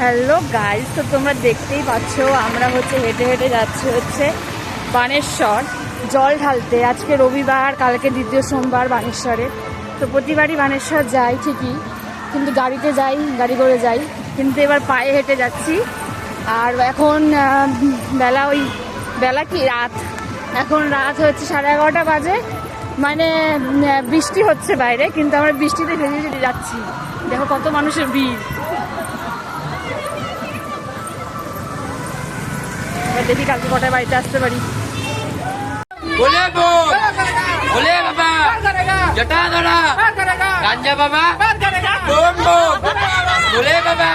Hello guys তো তোমরা দেখতেই পাচ্ছ, আমরা হচ্ছে হেঁটে হেঁটে যাচ্ছি হচ্ছে বানেশ্বর। জল ঢালতে। আজকে রবিবার, কালকে দ্বিতীয় সোমবার বানেশ্বরে। তো প্রতিবারই বানেশ্বর যাই ঠিকই, কিন্তু গাড়িতে যাই, গাড়ি করে যাই। কিন্তু এবার পায়ে হেঁটে যাচ্ছি। আর এখন বেলা ওই, বেলা কি? রাত। এখন রাত হচ্ছে সাড়ে এগারোটা বাজে। মানে বৃষ্টি হচ্ছে বাইরে, কিন্তু আমরা বৃষ্টিতে ভেজে যাচ্ছি। দেখো কত মানুষের ভিড়। এবার দেখি কালকে কটায় বাড়িতে আসতে পারি। বলে বলে বাবা জটা বাবা। বলে বাবা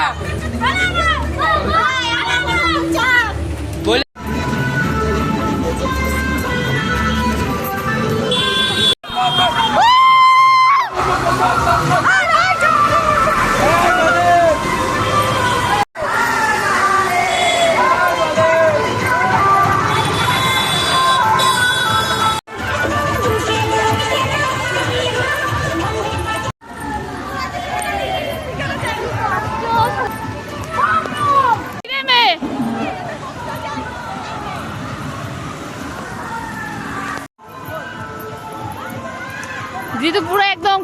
দিদি তো পুরো একদম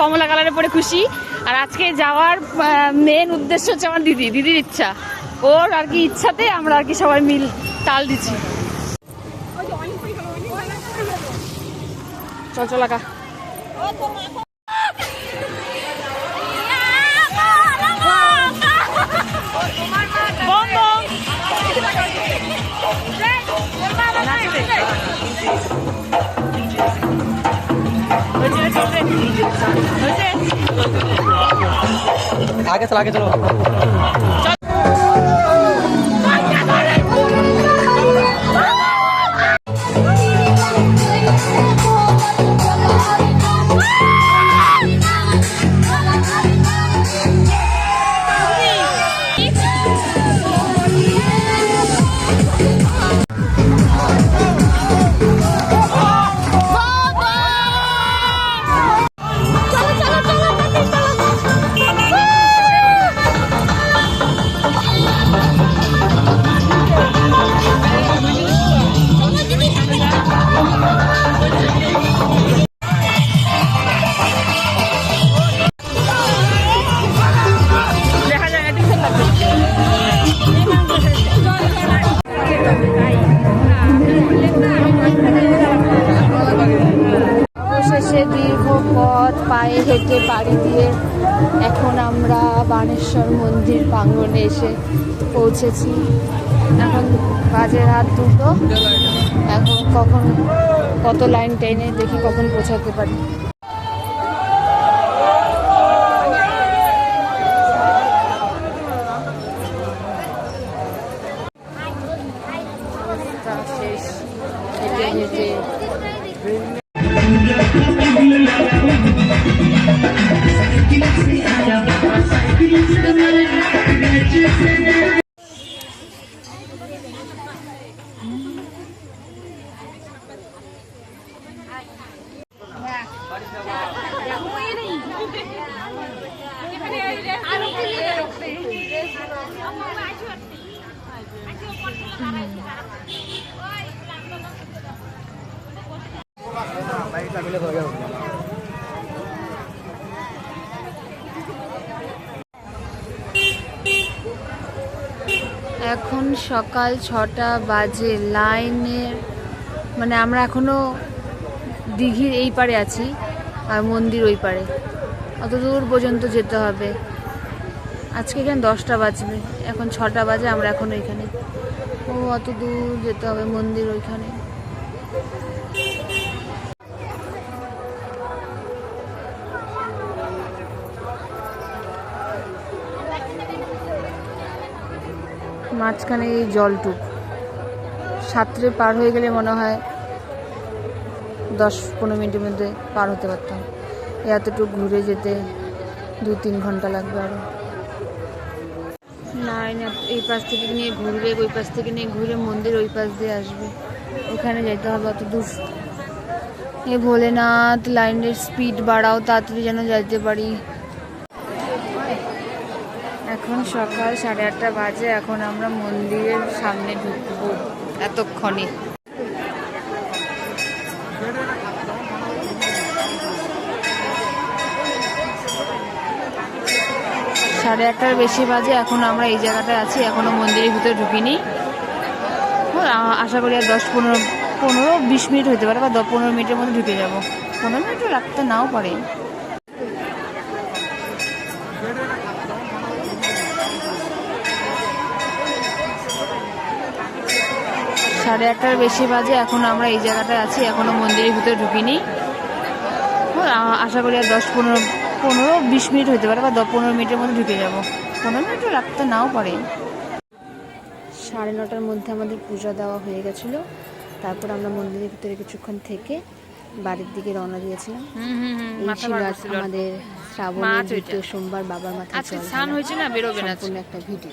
কমলা কালারে পরে খুশি। আর আজকে যাওয়ার মেন উদ্দেশ্য হচ্ছে আমার দিদি, দিদির ইচ্ছা। ওর আর কি ইচ্ছাতে আমরা আর কি সবাই মিল তাল দিচ্ছি। চল চল आगे चला के चलो। পায়ে হেঁটে পাড়ি দিয়ে এখন আমরা বানেশ্বর মন্দির প্রাঙ্গণে এসে পৌঁছেছি। এখন বাজে রাত দুটো। এখন কখন, কত লাইন টেনে দেখি কখন পৌঁছাতে পারি। হেঁটে হেঁটে। এখন সকাল ছটা বাজে লাইনের মানে আমরা এখনও দিঘির এই পারে আছি আর মন্দির ওই পারে অত দূর পর্যন্ত যেতে হবে। আজকে এখানে দশটা বাজবে, এখন ছটা বাজে, আমরা এখন ওইখানে ও, অত দূর যেতে হবে মন্দির ওইখানে। মাঝখানে এই জলটুক। সাঁতরে পার হয়ে গেলে মনে হয় দশ পনেরো মিনিটের মধ্যে পার হতে পারতাম। এতটুকু ঘুরে যেতে দু তিন ঘণ্টা লাগবে আরও না, এই পাশ থেকে নিয়ে ঘুরবে ওই পাশ থেকে নিয়ে ঘুরে মন্দির ওই পাশ দিয়ে আসবে। ওখানে যেতে হবে, অত দূর। এ ভোলেনাথ লাইনের স্পিড বাড়াও, তাড়াতাড়ি যেন যেতে পারি। এখন সকাল সাড়ে আটটা বাজে, এখন আমরা মন্দিরের সামনে ঢুকবো এতক্ষণে। সাড়ে আটটার বেশি বাজে, এখন আমরা এই জায়গাটায় আছি, এখনও মন্দিরের ভিতরে ঢুকিনি। আ- আশা করি আর দশ পনেরো পনেরো, বিশ মিনিট হতে পারে বা দশ পনেরো মিনিটের মধ্যে ঢুকে যাব। পনেরো মিনিটও রাখতে নাও পারে। সাড়ে আটটার বেশি বাজে এখন আমরা এই জায়গাটায় আছি এখনও মন্দিরের ভিতরে ঢুকিনি। ও, আশা করি আর দশ পনেরো পনেরো বিশ মিনিট হতে পারে বা দশ পনেরো মিনিটের মধ্যে ঢুকে যাব। পনেরো মিনিটও লাগতে নাও পারে। সাড়ে নটার মধ্যে আমাদের পূজা দেওয়া হয়ে গেছিল। তারপর আমরা মন্দিরের ভিতরে কিছুক্ষণ থেকে বাড়ির দিকে রওনা দিয়েছিলাম। আমাদের শ্রাবণের দ্বিতীয় সোমবার বাবার মাথায় স্নান হয়েছে না বেরোবে না একটা ভিডিও।